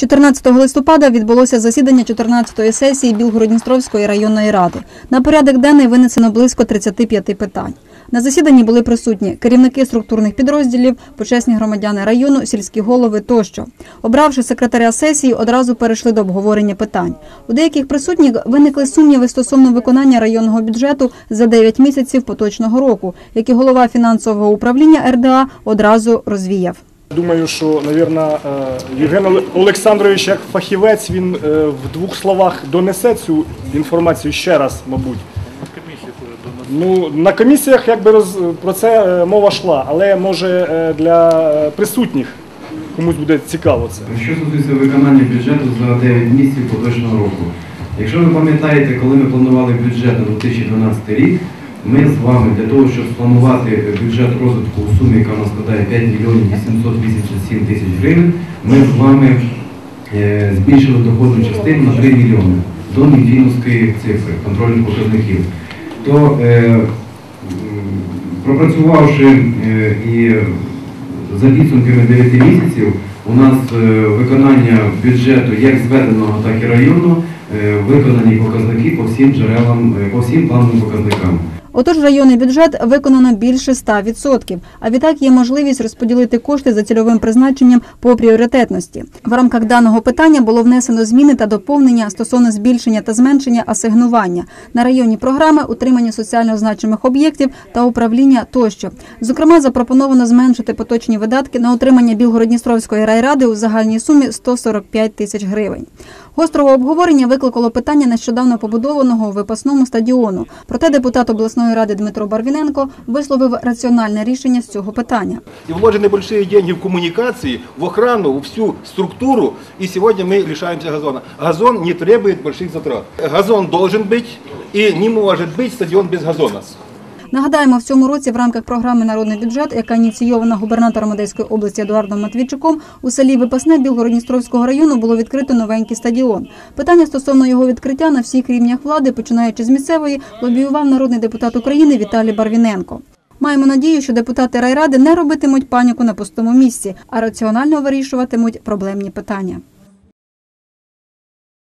14 листопада відбулося засідання 14-ї сесії Білгородністровської районної ради. На порядок денний винесено близько 35 питань. На засіданні були присутні керівники структурних підрозділів, почесні громадяни району, сільські голови тощо. Обравши секретаря сесії, одразу перейшли до обговорення питань. У деяких присутніх виникли сумніви стосовно виконання районного бюджету за 9 місяців поточного року, які голова фінансового управління РДА одразу розвіяв. Думаю, що, мабуть, Євген Олександрович, як фахівець, він е, в двох словах донесе цю інформацію ще раз, мабуть. Ну, на комісіях якби роз, про це е, мова йшла, але може е, для е, присутніх комусь буде цікаво це. Що стосується виконання бюджету за 9 місяців поточного року. Якщо ви пам'ятаєте, коли ми планували бюджет на 2012 рік, ми з вами для того, щоб спланувати бюджет розвитку у сумі, яка у нас складає 5 мільйонів 887 тисяч гривень, ми з вами е, збільшили доходну частину на 3 мільйони до мінфіновської цифри контрольних показників. То е, пропрацювавши е, і за підсумками 9 місяців у нас виконання бюджету як зведеного, так і районного, е, виконані показники по всім джерелам, по всім плановим показникам. Отож, районний бюджет виконано більше 100%, а відтак є можливість розподілити кошти за цільовим призначенням по пріоритетності. В рамках даного питання було внесено зміни та доповнення стосовно збільшення та зменшення асигнування на районні програми, утримання соціально значимих об'єктів та управління тощо. Зокрема, запропоновано зменшити поточні видатки на утримання Білгородністровської райради у загальній сумі 145 тисяч гривень. Гострого обговорення викликало питання нещодавно побудованого у випасному стадіону. Проте депутат обласної ради Дмитро Барвіненко висловив раціональне рішення з цього питання. И вложены большие деньги в коммуникации, в охрану, в всю структуру, и сегодня мы лишаемся газона. Газон не требует больших затрат. Газон должен быть, и не может быть стадион без газона. Нагадаємо, в цьому році в рамках програми Народний бюджет, яка ініційована губернатором Одеської області Едуардом Матвійчуком, у селі Випасне Білгородністровського району було відкрито новенький стадіон. Питання стосовно його відкриття на всіх рівнях влади, починаючи з місцевої, лобіював народний депутат України Віталій Барвіненко. Маємо надію, що депутати райради не робитимуть паніку на пустому місці, а раціонально вирішуватимуть проблемні питання.